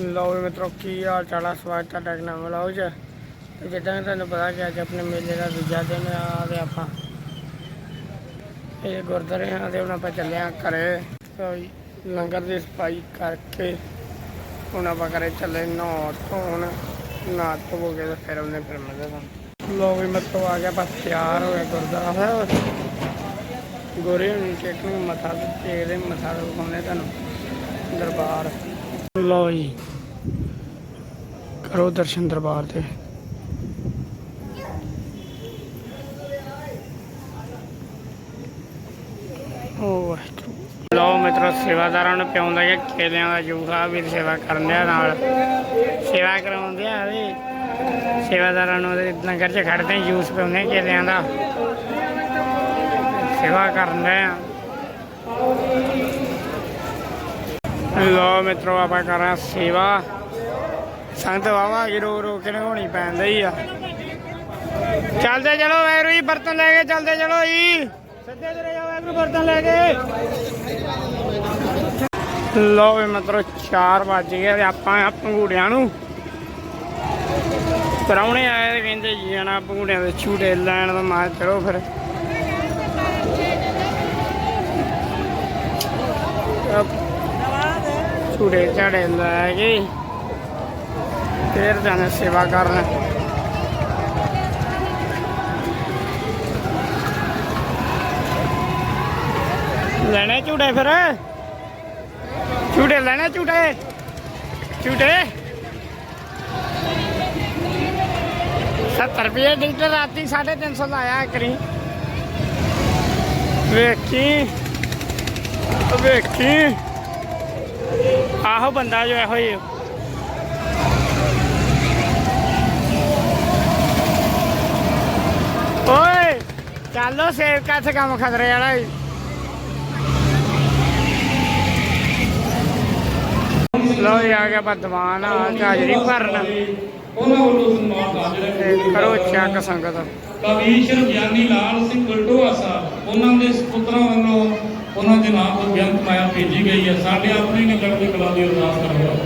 ਲਓ ਵੀ ਮਿੱਤਰੋ, ਕੀ ਹਾਲ ਚਾਲ ਆ? ਸਵਾਗਤ ਹੈ ਤੁਹਾਡਾ ਇੱਕ ਨਵੇਂ ਤੇ ਜਿੱਦਾਂ ਕਿ ਤੁਹਾਨੂੰ ਪਤਾ ਕਿ ਅੱਜ ਆਪਣੇ ਮੇਲੇ ਦਾ ਦੂਜਾ ਦਿਨ ਆ ਤੇ ਆਪਾਂ ਇਹ ਗੁਰਦੁਆਰੇ ਹਾਂ ਤੇ ਹੁਣ ਆਪਾਂ ਚੱਲੇ ਆ ਘਰੇ। ਲੰਗਰ ਦੀ ਸਫ਼ਾਈ ਕਰਕੇ ਹੁਣ ਆਪਾਂ ਘਰੇ ਚੱਲੇ ਨਹਾਉਣ ਧੋਣ। ਨਹਾ ਧੋ ਕੇ ਤੇ ਫਿਰ ਉਹਨੇ ਫਿਰ ਮਿਲਦੇ ਸਾਨੂੰ ਲਓ ਵੀ ਮਿੱਤਰੋ, ਆ ਗਿਆ ਆਪਾਂ ਤਿਆਰ ਹੋ ਗਏ ਗੁਰਦੁਆਰਾ ਸਾਹਿਬ। ਗੋਰੇ ਨੂੰ ਟੇਕਣ ਮੱਥਾ ਟੇਕਦੇ ਮੱਥਾ ਦਿਖਾਉਂਦੇ ਤੁਹਾਨੂੰ ਦਰਬਾਰ। ਲਓ ਜੀ। ਕਰੋ ਦਰਸ਼ਨ ਦਰਬਾਰ ਤੇ। ਲਓ ਮਿੱਤਰੋ, ਸੇਵਾਦਾਰਾਂ ਨੂੰ ਪਿਆਉਂਦਾ ਕਿ ਕੇਲਿਆਂ ਦਾ ਜੂਸ ਆ ਵੀ ਸੇਵਾ ਕਰਨ ਦਿਆ ਨਾਲ। ਸੇਵਾ ਕਰਾਉਂਦੇ ਆ ਵੀ। ਸੇਵਾਦਾਰਾਂ ਨੂੰ ਲੰਗਰ 'ਚ ਖੜਦੇ ਜੂਸ ਪਿਆਉਂਦੇ ਕੇਲਿਆਂ ਦਾ। ਸੇਵਾ ਕਰਦੇ ਆ ਲੋ ਮਿੱਤਰੋ, ਆਪਾਂ ਕਰਾਂ ਸੇਵਾ। ਸੰਤ ਵਾਵਾ ਕੀ ਰੋ ਰੋ ਕੇ ਨਹਾਉਣੀ ਪੈਂਦੀ ਆ। ਚੱਲਦੇ ਚਲੋ ਵੈਰੂ ਜੀ, ਬਰਤਨ ਲੈ ਕੇ ਚੱਲਦੇ ਚਲੋ ਜੀ। ਸਿੱਧੇ ਤੁਰੇ ਜਾਓ ਵੈਰੂ ਬਰਤਨ ਲੈ ਕੇ। ਲੋ ਵੀ ਮਿੱਤਰੋ 4 ਵੱਜ ਗਏ ਤੇ ਆਪਾਂ ਆ ਪੰਗੂੜਿਆਂ ਨੂੰ। ਪਰਾਉਣੇ ਆਏ ਤੇ ਕਹਿੰਦੇ ਜਾਣਾ ਪੰਗੂੜਿਆਂ ਦੇ ਛੂਟੇ ਲੈਣ ਦਾ ਮਾਰ ਚਲੋ ਫਿਰ। ਛੂਟੇ ਝਾੜੇ ਲੈ ਕੇ ਫਿਰ ਜਾਣੇ ਸੇਵਾ ਕਰਨ। ਲੈਣੇ ਝੂੜੇ ਫਿਰ? ਝੂਟੇ, ਲੈਣੇ ਝੂਟੇ? ਝੂਟੇ? 70 ਰੁਪਏ ਲੀਟਰ ਰਾਤੀ 350 ਲਾਇਆ ਕਰੀ ਵੇਖੀ ਵੇਖੀ। ਆਹੋ ਬੰਦਾ ਜੋ ਇਹੋ ਹੀ ਓਏ ਚੱਲੋ ਸੇਵ ਕੱਥ ਕੰਮ ਖਤਰੇ ਵਾਲਾ। ਲਓ ਜੀ ਆ ਗਿਆ ਬਦਵਾਨ ਆ ਹਾਜ਼ਰੀ ਭਰਨ। ਉਹਨਾਂ ਵੱਲੋਂ ਸਨਮਾਨ ਹਾਜ਼ਰ ਕਰੋ ਚੱਕ ਸੰਗਤ। ਕਵੀਸ਼ਰ ਗਿਆਨੀ ਲਾਲ ਸਿੰਘ ਗੁਲਟੋਆ ਸਾਹਿਬ ਉਹਨਾਂ ਦੇ ਸੁਪੁੱਤਰਾਂ ਵੱਲੋਂ ਉਹਨਾਂ ਦੇ ਨਾਮ ਤੋਂ ਬੇਅੰਤ ਮਾਇਆ ਭੇਜੀ ਗਈ ਹੈ। ਸਾਡੇ ਆਪਣੇ ਨਗਰ ਦੇ ਕਲਾ ਦੀ ਅਰਦਾਸ ਕਰੋ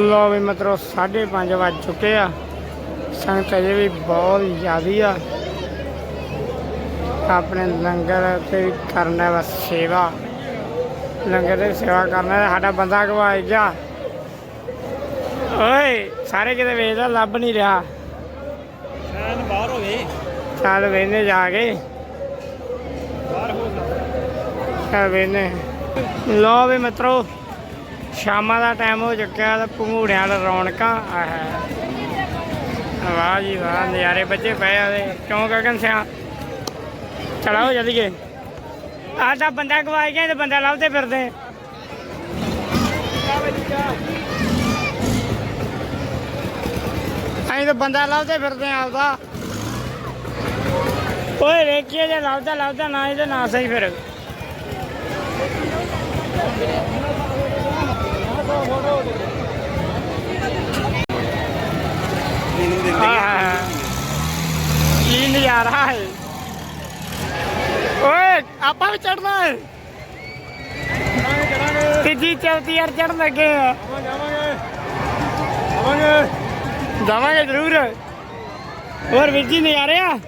ਲੋ ਵੀ ਮਤਲਬ 5:30 ਵੱਜ ਚੁੱਕੇ ਆ। ਸੰਗਤ ਅਜੇ ਵੀ ਬਹੁਤ ਜ਼ਿਆਦੀ ਆ। ਆਪਣੇ ਲੰਗਰ ਤੇ ਵੀ ਕਰਨਾ ਵਾ ਸੇਵਾ। ਲੰਗਰ ਦੀ ਸੇਵਾ ਕਰਨਾ ਸਾਡਾ ਬੰਦਾ ਗਵਾਚ ਗਿਆ ਓਏ ਸਾਰੇ ਕਿਤੇ ਵੇਚਦਾ ਲੱਭ ਨਹੀਂ ਰਿਹਾ। ਸ਼ਾਇਦ ਬਾਹਰ ਹੋਵੇ। ਚੱਲ ਵੇਨੇ ਜਾ ਕੇ। ਚੱਲ ਵੇਨੇ ਲੋ ਵੀ ਮਿੱਤਰੋ, ਸ਼ਾਮਾਂ ਦਾ ਟਾਈਮ ਹੋ ਚੁੱਕਿਆ ਤੇ ਭੰਗੂੜਿਆਂ ਦਾ ਰੌਣਕਾਂ, ਆਹ ਵਾਹ ਜੀ ਵਾਹ, ਨਜ਼ਾਰੇ ਬੱਚੇ ਪਏ ਆ ਤੇ ਕਿਉਂ ਗਗਨ ਸਿਆ? ਚਲਾ ਹੋ ਜਲਦੀਏ ਆਹ ਬੰਦਾ ਗਵਾਈ ਗਿਆ ਤੇ ਬੰਦਾ ਲੱਭਦੇ ਫਿਰਦੇ। ਅਸੀਂ ਤਾਂ ਬੰਦਾ ਲੱਭਦੇ ਫਿਰਦੇ ਆਪਦਾ। ਓਏ ਵੇਖੀਏ ਜੇ ਲੱਭਦਾ ਲੱਭਦਾ ਨਾ, ਇਹਦੇ ਨਾ ਸਹੀ ਫਿਰ। ਆਹ, ਨਜ਼ਾਰਾ ਹੈ। ਓਏ ਆਪਾਂ ਵੀ ਚੜਨਾ ਹੈ। ਤੀਜੀ ਚੌਥੀ ਯਾਰ ਚੜਨ ਲੱਗੇ ਆ। ਜਾਵਾਂਗੇ ਜ਼ਰੂਰ। ਹੋਰ ਵੀਰ ਜੀ ਨਜ਼ਾਰੇ ਆ?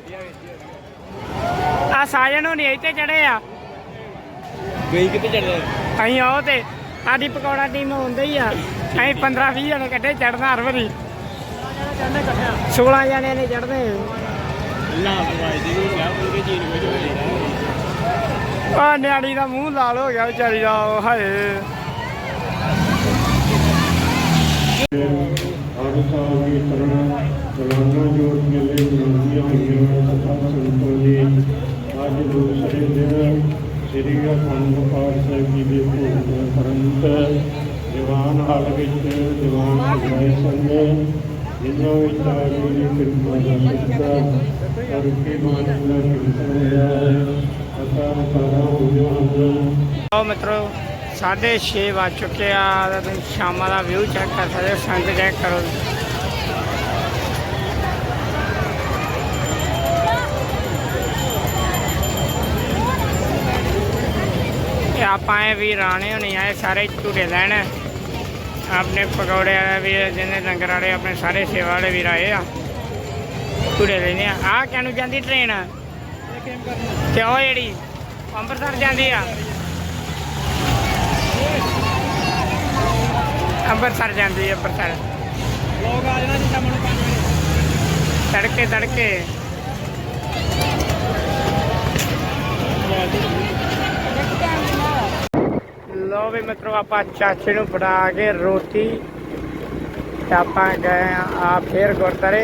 ਆ ਸਾਜਨ ਹੋਣੀ ਇੱਥੇ ਚੜੇ ਆ। ਗਈ ਕਿੱਥੇ ਚੜਦਾ ਅਸੀਂ ਆਓ ਤੇ ਸਾਡੀ ਪਕੌੜਾ ਟੀਮ ਹੁੰਦੇ ਹੀ ਆ। ਅਸੀਂ 15 20 ਜਣੇ ਇਕੱਠੇ ਚੜਨਾ ਹਰ ਵਾਰੀ। 16 ਜਣੇ ਨੇ ਚੜਦੇ ਆ ਨਿਆਣੀ ਦਾ ਮੂੰਹ ਲਾਲ ਹੋ ਗਿਆ ਵਿਚਾਰੀ ਦਾ ਹਾਏ। ਹਰ ਸਾਲ ਦੀ ਤਰ੍ਹਾਂ ਰੋਜ਼ਾਨਾ ਜੋੜ ਮੇਲੇ ਮਨਾਉਂਦੀਆਂ ਹੋਈਆਂ ਸਭਾ ਸੰਤਾਂ ਜੀ ਅੱਜ ਦੂਸਰੇ ਦਿਨ ਸ੍ਰੀ ਅਖੰਡ ਪਾਠ ਸਾਹਿਬ ਜੀ ਦੇ ਭੋਗ ਕਰੰਤ ਦੀਵਾਨ ਹਾਲ ਵਿੱਚ ਦੀਵਾਨ ਸਜਾਏ ਸਨ, ਜਿਨ੍ਹਾਂ ਵਿੱਚ ਆਗੂ ਦੀ ਕਿਰਪਾ ਦਾ ਸਦਕਾ ਕਰਕੇ ਬਾਣੀ ਦਾ ਕੀਰਤਨ ਹੋਇਆ ਹੈ। ਅਤਾ ਸਾਰਾ ਹੋ ਗਿਆ ਹਨ ਆਓ ਮਿੱਤਰੋ 6:30 ਵੱਜ ਚੁੱਕੇ ਆ ਸ਼ਾਮਾਂ ਦਾ ਵਿਊ ਚੈੱਕ ਕਰ ਸਕਦੇ ਹੋ, ਸੰਗ ਚੈੱਕ ਕਰੋ। ਆਪਾਂ ਇਹ ਵੀ ਰਾਣੇ ਹੋਣੀ ਆਏ ਸਾਰੇ ਝੂਟੇ ਲੈਣ। ਆਪਣੇ ਪਕੌੜੇ ਵਾਲਾ ਵੀ ਜਿਹਨੇ ਲੰਗਰ ਵਾਲੇ ਆਪਣੇ ਸਾਰੇ ਸੇਵਾ ਵਾਲੇ ਵੀਰ ਆਏ ਆ। ਕੁੜੇ ਲੈਨੇ ਆ। ਆ ਕਿਹਨੂੰ ਜਾਂਦੀ ਟ੍ਰੇਨ ਤੇ ਉਹ ਜਿਹੜੀ ਅੰਮ੍ਰਿਤਸਰ ਜਾਂਦੀ ਆ? ਅੰਮ੍ਰਿਤਸਰ ਜਾਂਦੀ ਆ ਅੰਮ੍ਰਿਤਸਰ। ਲੋਕ ਆ ਜਾਣਾ ਜੀ ਸ਼ਾਮ ਨੂੰ 5 ਵਜੇ। ਤੜਕੇ ਤੜਕੇ। ਲੋ ਵੀ ਮਿੱਤਰੋ, ਆਪਾਂ ਚਾਚੇ ਨੂੰ ਫੜਾ ਕੇ ਰੋਟੀ ਆਪਾਂ ਗਏ ਆ ਆ ਫੇਰ ਗੁਰਦਾਰੇ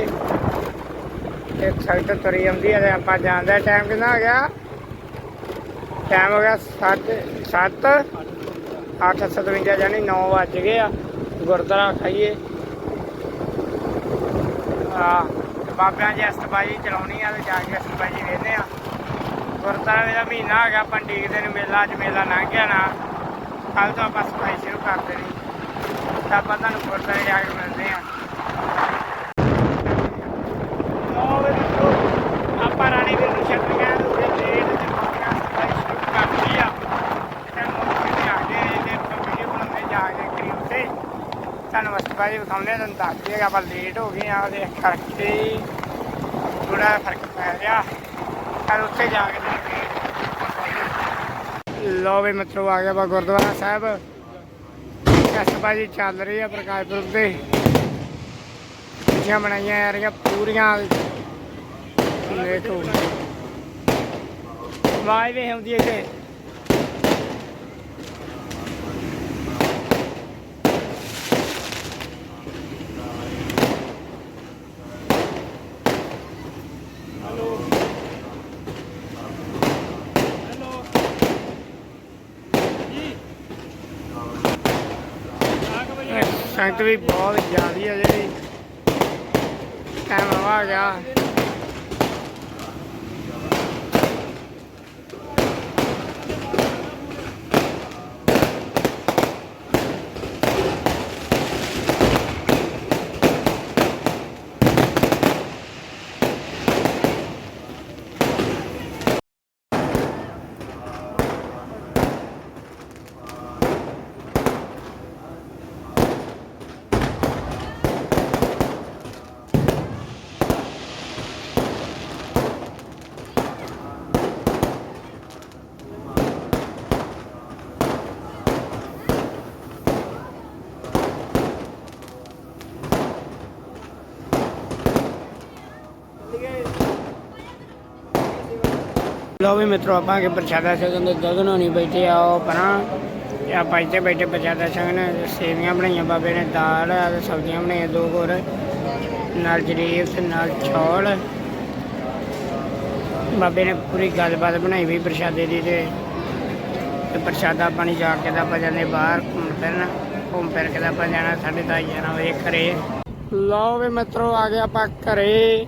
ਤੇ ਸੜਕ ਤੁਰੀ ਆਉਂਦੀ ਹੈ ਤੇ ਆਪਾਂ ਜਾਂਦਾ ਟਾਈਮ ਕਿੰਨਾ ਹੋ ਗਿਆ? ਟਾਈਮ ਹੋ ਗਿਆ 7 7 8:57 ਜਾਨੀ 9 ਵੱਜ ਗਏ ਆ। ਗੁਰਦਾਰਾ ਖਾਈਏ। ਆ, ਬਾਬਿਆਂ ਦੀ ਅਸਤਬਾਜੀ ਚਲਾਉਣੀ ਆ ਤੇ ਜਾ ਕੇ ਅਸਤਬਾਜੀ ਵੇਖਦੇ ਆ। ਗੁਰਦੁਆਰੇ ਦਾ ਮਹੀਨਾ ਹੈਗਾ ਗਿਆ ਆਪਾਂ ਨੂੰ ਮੇਲਾ, ਅੱਜ ਮੇਲਾ ਲੰਘ ਗਿਆ ਨਾ। ਕੱਲ ਤੋਂ ਆਪਾਂ ਸਫ਼ਾਈ ਸ਼ੁਰੂ ਕਰ ਦੇਣੀ। ਤਾਂ ਆਪਾਂ ਤੁਹਾਨੂੰ ਗੁਰਦੁਆਰੇ ਜਾ ਕੇ ਮਿਲਦੇ ਆ ਆਪਾਂ ਰਾਣੀ ਵੀਰ ਨੂੰ ਛੱਡ ਕੇ ਤੇ ਉਹਦੇ ਤੇ ਬਾਬਿਆਂ ਸਫ਼ਾਈ ਸ਼ੁਰੂ ਕਰ ਦਿੱਤੀ ਆ। ਤੇ ਮੌਕੇ ਤੇ ਆ ਗਏ ਤੇ ਵੀਡੀਓ ਬਣਾਉਂਦੇ ਜਾ ਕੇ ਕਰੀ ਉੱਤੇ ਤੁਹਾਨੂੰ ਅਸਤਬਾਜੀ ਵਿਖਾਉਂਦੇ ਆ, ਤੁਹਾਨੂੰ ਦੱਸ ਦਈਏ ਆਪਾਂ ਲੇਟ ਹੋ ਗਏ ਆ ਉਹਦੇ ਕਰਕੇ ਥੋੜਾ ਫ਼ਰਕ ਪੈ ਗਿਆ ਕੱਲ ਉੱਥੇ ਜਾ ਕੇ ਦੇਖਦੇ ਲੋ ਵੀ ਮਿੱਤਰੋ ਆ ਗਿਆ ਬਾ ਗੁਰਦੁਆਰਾ ਸਾਹਿਬ। ਕਸਬਾਜੀ ਚੱਲ ਰਹੀ ਆ ਪ੍ਰਕਾਸ਼ ਪੁਰਬ ਦੇ ਖੁਸ਼ੀਆਂ ਬਣਾਈਆਂ ਜਾ ਰਹੀਆਂ ਪੂਰੀਆਂ। ਦੇਖੋ ਵਾਈ ਵੀ ਹੁੰਦੀ ਹੈ ਇੱਥੇ। ਸੰਗਤ ਵੀ ਬਹੁਤ ਜ਼ਿਆਦੀ ਹੈ ਜਿਹੜੀ। ਟਾਈਮ ਆ ਗਿਆ। ਲੋ ਵੀ ਮਿੱਤਰੋ, ਆਪਾਂ ਕੇ ਪ੍ਰਸ਼ਾਦਾ ਛਕਣ ਦੇ ਗਗਨ ਹੋਣੀ ਬੈਠੇ ਆ ਉਹ ਪਰਾਂ ਤੇ ਆਪਾਂ ਇੱਥੇ ਬੈਠੇ ਪ੍ਰਸ਼ਾਦਾ ਛਕਣ ਸੇਵੀਆਂ ਬਣਾਈਆਂ, ਬਾਬੇ ਨੇ ਦਾਲ ਤੇ ਸਬਜ਼ੀਆਂ ਬਣਾਈਆਂ, ਦੋ ਹੋਰ। ਨਾਲ ਜਰੀਬ ਤੇ ਨਾਲ ਚੌਲ। ਬਾਬੇ ਨੇ ਪੂਰੀ ਗੱਲਬਾਤ ਬਣਾਈ ਵੀ ਪ੍ਰਸ਼ਾਦੇ ਦੀ ਤੇ ਤੇ ਪ੍ਰਸ਼ਾਦਾ ਪਾਣੀ ਜਾ ਕੇ ਤਾਂ ਆਪਾਂ ਜਾਂਦੇ ਬਾਹਰ ਘੁੰਮ ਫਿਰਨ। ਘੁੰਮ ਫਿਰ ਕੇ ਤਾਂ ਆਪਾਂ ਜਾਣਾ ਸਾਢੇ ਦਸ, ਗਿਆਰਾਂ ਵਜੇ ਘਰੇ। ਲਓ ਵੀ ਮਿੱਤਰੋ, ਆ ਗਏ ਆਪਾਂ ਘਰੇ।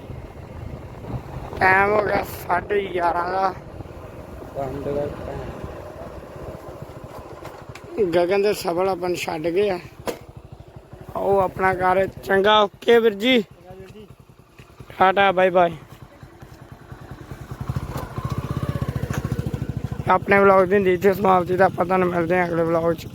ਟਾਈਮ ਹੋ ਗਿਆ 11:30 ਦਾ। ਗਗਨ ਦੇ ਸਬਲ ਆਪਾਂ ਛੱਡ ਗਏ ਆ। ਉਹ ਆਪਣਾ ਘਰ ਚੰਗਾ ਓਕੇ ਵੀਰ ਜੀ। ਟਾਟਾ ਬਾਏ ਬਾਏ ਆਪਣੇ ਵਲੌਗ ਦੀ ਹੁੰਦੀ ਇੱਥੇ ਸਮਾਪਤੀ ਦਾ ਆਪਾਂ ਤੁਹਾਨੂੰ ਮਿਲਦੇ ਹਾਂ ਅਗਲੇ ਵਲੌਗ 'ਚ।